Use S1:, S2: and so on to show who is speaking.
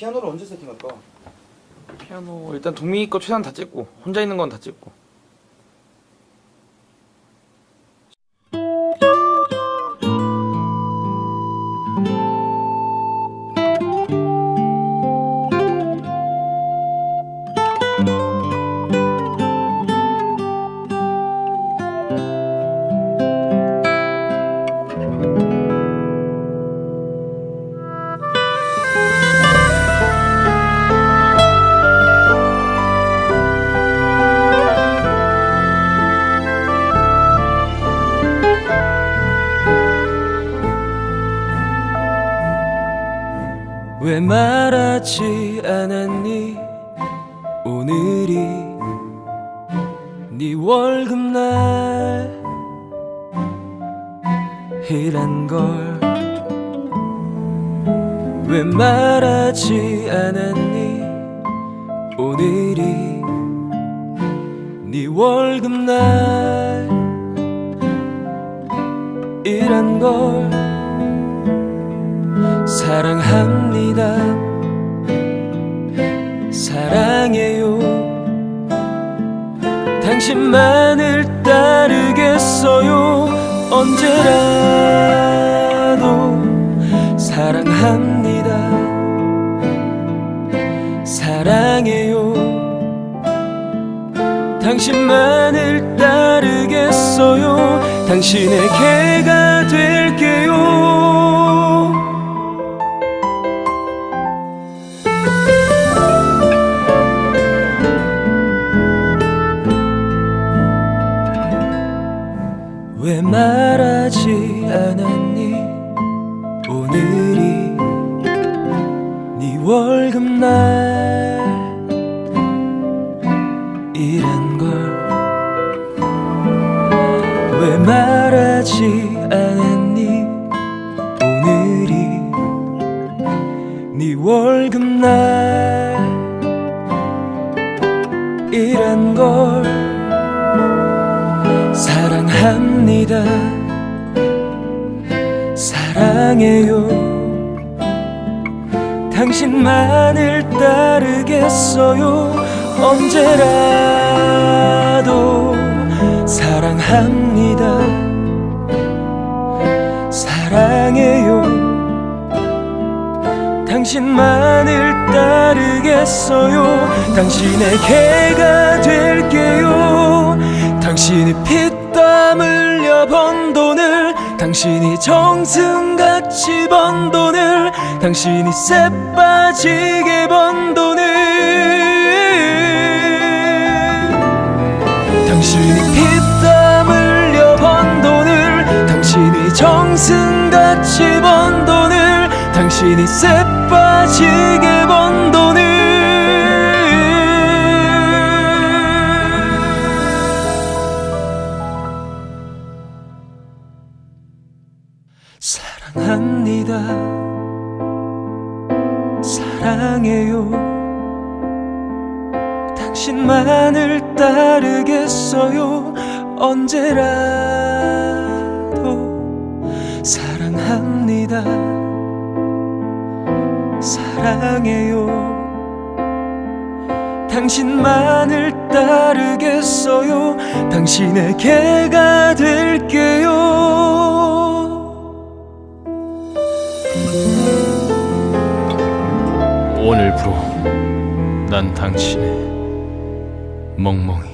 S1: 피아노를 언제 세팅할까?
S2: 피아노 일단 동민이 거 최대한 다 찍고 혼자 있는 건 다 찍고
S3: 왜 말하지 않았니? 오늘이 네 월급날. 이란 걸 왜 말하지 않았니? 오늘이 네 월급날. 이란 걸 사랑합니다. 사랑해요. 당신만을 따르겠어요. 언제라도 사랑합니다. 사랑해요. 당신만을 따르겠어요. 당신의 개가 될게요. 말하지 않았니? 오늘이 네 월급날 이란 걸 왜 말하지 않았니? 오늘이 네 월급날 이란 걸 합니다. 사랑해요. 당신만을 따르겠어요. 언제라도 사랑합니다. 사랑해요. 당신만을 따르겠어요. 당신의 개가 될게요. 당신이 피 땀 흘려 번 돈을 당신이 정승같이 번 돈을 당신이 쎄 빠지게 번 돈을. 당신이 피땀 흘려 번 돈을 당신이 정승같이 번 돈을 당신이 쎄 빠지게 번 돈을 사랑합니다. 사랑해요. 당신만을 따르겠어요. 언제라도 사랑합니다. 사랑해요. 당신만을 따르겠어요. 당신의 개가 될게요.
S4: 오늘부로 난 당신의 멍멍이